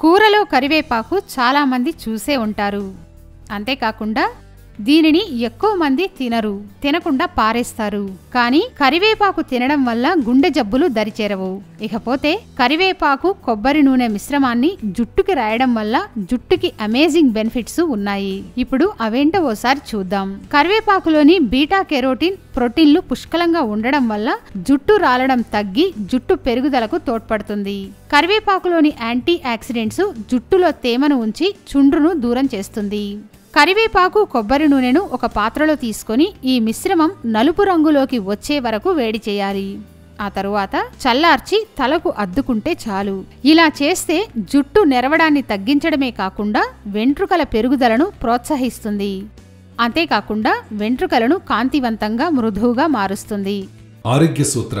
కూరలో కరివేపాకు చాలామంది చూసే ఉంటారు. అంతేకాకుండా దీనిని ఎక్కువ మంది తినరు తినకుండా పారేస్తారు. కానీ కరివేపాకు తినడం వల్ల గుండె జబ్బులు దరిచేరవు. ఇకపోతే కరివేపాకు కొబ్బరి నూనె మిశ్రమాన్ని జుట్టుకి రాయడం వల్ల జుట్టుకి అమేజింగ్ బెనిఫిట్స్ ఉన్నాయి. ఇప్పుడు అవేంటో ఓసారి చూద్దాం. కరివేపాకులోని బీటా కెరోటిన్ ప్రోటీన్లు పుష్కలంగా ఉండడం వల్ల జుట్టు రాలడం తగ్గి జుట్టు పెరుగుదలకు తోడ్పడుతుంది. కరివేపాకులోని యాంటీ ఆక్సిడెంట్స్ జుట్టులో తేమను ఉంచి చుండ్రును దూరం చేస్తుంది. కరివేపాకు కొబ్బరి నూనెను ఒక పాత్రలో తీసుకొని ఈ మిశ్రమం నలుపు రంగులోకి వచ్చే వరకు వేడి చేయాలి. ఆ తరువాత చల్లార్చి తలకు అద్దుకుంటే చాలు. ఇలా చేస్తే జుట్టు నెరవడాన్ని తగ్గించడమే కాకుండా వెంట్రుకల పెరుగుదలను ప్రోత్సహిస్తుంది. అంతేకాకుండా వెంట్రుకలను కాంతివంతంగా మృదువుగా మారుస్తుంది. ఆరోగ్య సూత్ర.